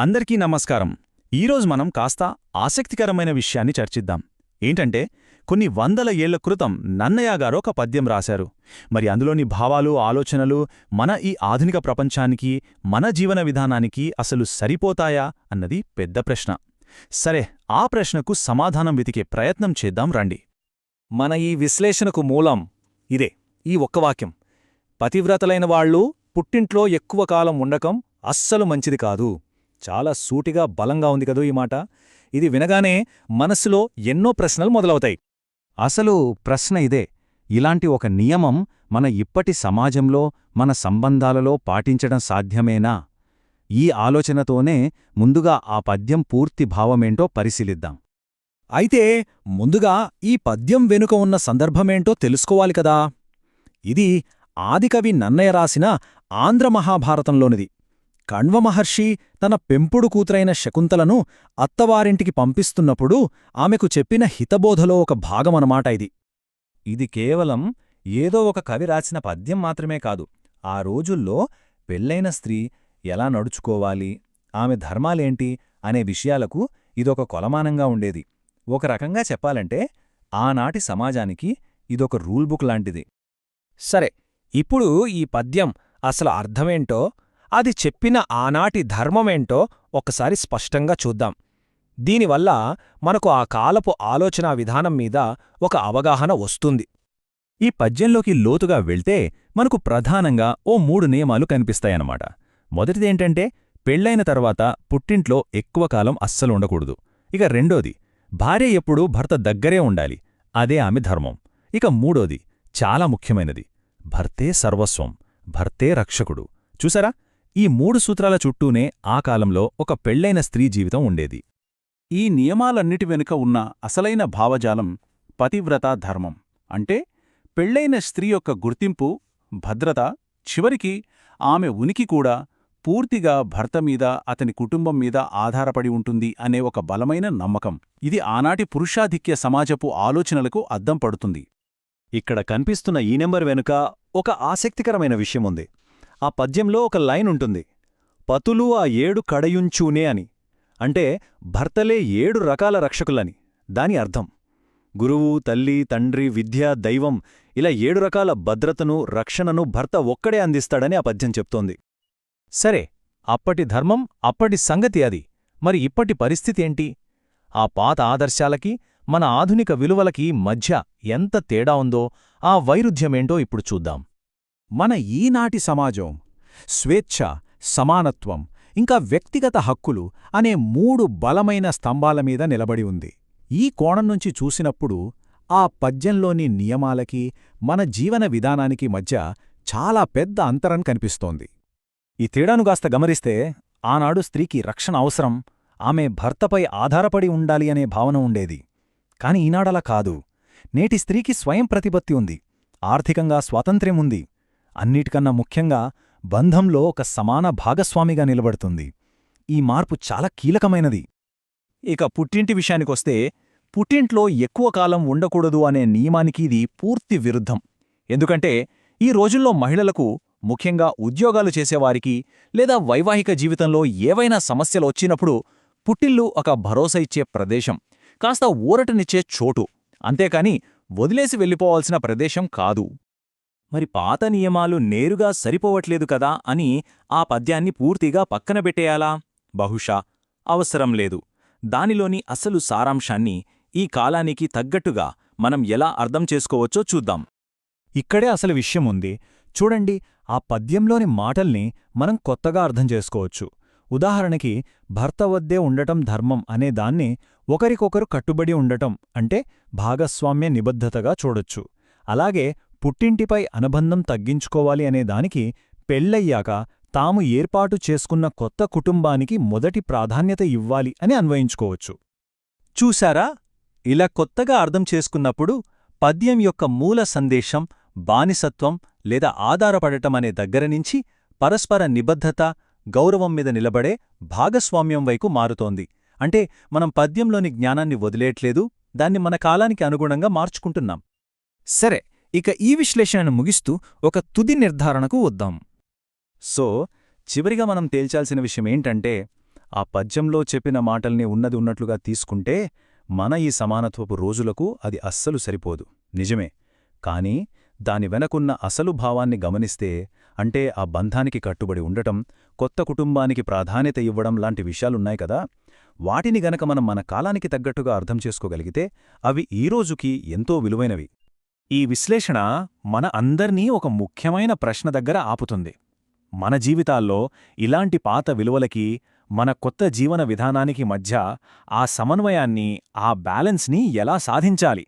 అందరికీ నమస్కారం. ఈరోజు మనం కాస్త ఆసక్తికరమైన విషయాన్ని చర్చిద్దాం. ఏంటంటే కొన్ని వందల ఏళ్ళ క్రితం నన్నయ్య గారు ఒక పద్యం రాశారు. మరి అందులోని భావాలు ఆలోచనలు మన ఈ ఆధునిక ప్రపంచానికి మన జీవన విధానానికి అసలు సరిపోతాయా అన్నది పెద్ద ప్రశ్న. సరే ఆ ప్రశ్నకు సమాధానం వెతికే ప్రయత్నం చేద్దాం రండి. మన ఈ విశ్లేషణకు మూలం ఇదే ఈ ఒక్క వాక్యం. పతివ్రతలైన వాళ్ళు పుట్టింట్లో ఎక్కువ కాలం ఉండకం అస్సలు మంచిది కాదు. చాలా సూటిగా బలంగా ఉంది కదూ ఈ మాట. ఇది వినగానే మనస్సులో ఎన్నో ప్రశ్నలు మొదలవుతాయి. అసలు ప్రశ్న ఇదే. ఇలాంటి ఒక నియమం మన ఇప్పటి సమాజంలో మన సంబంధాలలో పాటించడం సాధ్యమేనా? ఈ ఆలోచనతోనే ముందుగా ఆ పద్యం పూర్తి భావమేంటో పరిశీలిద్దాం. అయితే ముందుగా ఈ పద్యం వెనుక ఉన్న సందర్భమేంటో తెలుసుకోవాలి కదా. ఇది ఆదికవి నన్నయ రాసిన ఆంధ్రమహాభారతంలోనిది కణ్వ మహర్షి తన పెంపుడు కూతురైన శకుంతలను అత్తవారింటికి పంపిస్తున్నప్పుడు ఆమెకు చెప్పిన హితబోధలో ఒక భాగమనమాట ఇది. ఇది కేవలం ఏదో ఒక కవి రాసిన పద్యం మాత్రమే కాదు. ఆ రోజుల్లో పెళ్ళైన స్త్రీ ఎలా నడుచుకోవాలి ఆమె ధర్మాలేంటి అనే విషయాలకు ఇదొక కొలమానంగా ఉండేది. ఒక రకంగా చెప్పాలంటే ఆనాటి సమాజానికి ఇదొక రూల్ బుక్ లాంటిది. సరే ఇప్పుడు ఈ పద్యం అసలు అర్థమేంటో అది చెప్పిన ఆనాటి ధర్మమేంటో ఒకసారి స్పష్టంగా చూద్దాం. దీనివల్ల మనకు ఆ కాలపు ఆలోచనా విధానం మీద ఒక అవగాహన వస్తుంది. ఈ పద్యంలోకి లోతుగా వెళ్తే మనకు ప్రధానంగా ఓ మూడు నియమాలు కనిపిస్తాయన్నమాట. మొదటిదేంటంటే పెళ్ళైన తర్వాత పుట్టింట్లో ఎక్కువ కాలం అస్సలు ఉండకూడదు. ఇక రెండోది భార్య ఎప్పుడూ భర్త దగ్గరే ఉండాలి. అదే ఆమె ధర్మం. ఇక మూడోది చాలా ముఖ్యమైనది భర్తే సర్వస్వం భర్తే రక్షకుడు. చూసారా? ఈ మూడు సూత్రాల చుట్టూనే ఆ కాలంలో ఒక పెళ్ళైన స్త్రీ జీవితం ఉండేది. ఈ నియమాలన్నిటి వెనుక ఉన్న అసలైన భావజాలం పతివ్రత ధర్మం. అంటే పెళ్ళైన స్త్రీ యొక్క గుర్తింపు భద్రత చివరికి ఆమె ఉనికి కూడా పూర్తిగా భర్త మీద అతని కుటుంబం మీద ఆధారపడి ఉంటుంది అనే ఒక బలమైన నమ్మకం. ఇది ఆనాటి పురుషాధిక్య సమాజపు ఆలోచనలకు అద్దం పడుతుంది. ఇక్కడ కనిపిస్తున్న ఈ నెంబర్ వెనుక ఒక ఆసక్తికరమైన విషయముంది ఆ పద్యంలో ఒక లైన్ ఉంటుంది. పతులు ఆ ఏడు కడయుంచూనే అని. అంటే భర్తలే ఏడు రకాల రక్షకులని. దాని అర్థం. గురువు తల్లి తండ్రి విద్య దైవం ఇలా ఏడు రకాల భద్రతను రక్షణను భర్త ఒక్కడే అందిస్తాడని ఆ పద్యం చెప్తోంది. సరే అప్పటి ధర్మం అప్పటి సంగతి అది. మరి ఇప్పటి పరిస్థితి ఏంటి? ఆ పాత ఆదర్శాలకి మన ఆధునిక విలువలకి మధ్య ఎంత తేడా ఉందో ఆ వైరుధ్యమేంటో ఇప్పుడు చూద్దాం. మన ఈనాటి సమాజం స్వేచ్ఛ సమానత్వం ఇంకా వ్యక్తిగత హక్కులు అనే మూడు బలమైన స్తంభాల మీద నిలబడి ఉంది. ఈ కోణం నుంచి చూసినప్పుడు ఆ పద్యంలోని నియమాలకి మన జీవన విధానానికి మధ్య చాలా పెద్ద అంతరం కనిపిస్తోంది. ఈ తేడానుగాస్త గమనిస్తే ఆనాడు స్త్రీకి రక్షణ అవసరం ఆమె భర్తపై ఆధారపడి ఉండాలి అనే భావన ఉండేది. కాని ఈనాడలా కాదు. నేటి స్త్రీకి స్వయం ప్రతిపత్తి ఉంది. ఆర్థికంగా స్వాతంత్ర్యం ఉంది. అన్నిటికన్నా ముఖ్యంగా బంధంలో ఒక సమాన భాగస్వామిగా నిలబడుతుంది. ఈ మార్పు చాలా కీలకమైనది. ఇక పుట్టింటి విషయానికొస్తే పుట్టింట్లో ఎక్కువ కాలం ఉండకూడదు అనే నియమానికి ఇది పూర్తి విరుద్ధం. ఎందుకంటే ఈ రోజుల్లో మహిళలకు ముఖ్యంగా ఉద్యోగాలు చేసేవారికి లేదా వైవాహిక జీవితంలో ఏవైనా సమస్యలు వచ్చినప్పుడు పుట్టిల్లు ఒక భరోసా ఇచ్చే ప్రదేశం కాస్త ఊరటనిచ్చే చోటు. అంతేకాని వదిలేసి వెళ్ళిపోవాల్సిన ప్రదేశం కాదు. మరి పాత నియమాలు నేరుగా సరిపోవట్లేదు కదా అని ఆ పద్యాన్ని పూర్తిగా పక్కనబెట్టేయాలా బహుశా అవసరం లేదు. దానిలోని అసలు సారాంశాన్ని ఈ కాలానికి తగ్గట్టుగా మనం ఎలా అర్థం చేసుకోవచ్చో చూద్దాం. ఇక్కడే అసలు విషయం ఉంది. చూడండి ఆ పద్యంలోని మాటల్ని మనం కొత్తగా అర్థం చేసుకోవచ్చు. ఉదాహరణకి భర్త వద్దే ఉండటం ధర్మం అనే దాన్ని ఒకరికొకరు కట్టుబడి ఉండటం అంటే భాగస్వామ్య నిబద్ధతగా చూడొచ్చు. అలాగే పుట్టింటిపై అనుబంధం తగ్గించుకోవాలి అనే దానికి పెళ్ళయ్యాక తాము ఏర్పాటు చేసుకున్న కొత్త కుటుంబానికి మొదటి ప్రాధాన్యత ఇవ్వాలి అని అన్వయించుకోవచ్చు. చూశారా? ఇలా కొత్తగా అర్థం చేసుకున్నప్పుడు పద్యం యొక్క మూల సందేశం బానిసత్వం లేదా ఆధారపడటం అనే దగ్గరనుంచి పరస్పర నిబద్ధత గౌరవం మీద నిలబడే భాగస్వామ్యం వైపు మారుతోంది. అంటే మనం పద్యంలోని జ్ఞానాన్ని వదిలేయట్లేదు దాన్ని మన కాలానికి అనుగుణంగా మార్చుకుంటున్నాం. సరే ఇక ఈ విశ్లేషణను ముగిస్తూ ఒక తుది నిర్ధారణకు వద్దాం. సో చివరిగా మనం తేల్చాల్సిన విషయమేంటంటే ఆ పద్యంలో చెప్పిన మాటల్ని ఉన్నది ఉన్నట్లుగా తీసుకుంటే మన ఈ సమానత్వపు రోజులకు అది అస్సలు సరిపోదు. నిజమే. కాని దాని వెనకున్న అసలు భావాన్ని గమనిస్తే అంటే ఆ బంధానికి కట్టుబడి ఉండటం కొత్త కుటుంబానికి ప్రాధాన్యత ఇవ్వడం లాంటి విషయాలున్నాయి కదా. వాటిని గనక మనం మన కాలానికి తగ్గట్టుగా అర్థం చేసుకోగలిగితే అవి ఈ రోజుకి ఎంతో విలువైనవి. ఈ విశ్లేషణ మన అందర్నీ ఒక ముఖ్యమైన ప్రశ్న దగ్గర ఆపుతుంది. మన జీవితాల్లో ఇలాంటి పాత విలువలకి మన కొత్త జీవన విధానానికి మధ్య ఆ సమన్వయాన్ని ఆ బ్యాలెన్స్ని ఎలా సాధించాలి?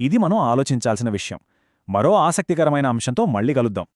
ఇది మనం ఆలోచించాల్సిన విషయం. మరో ఆసక్తికరమైన అంశంతో మళ్ళీ కలుద్దాం.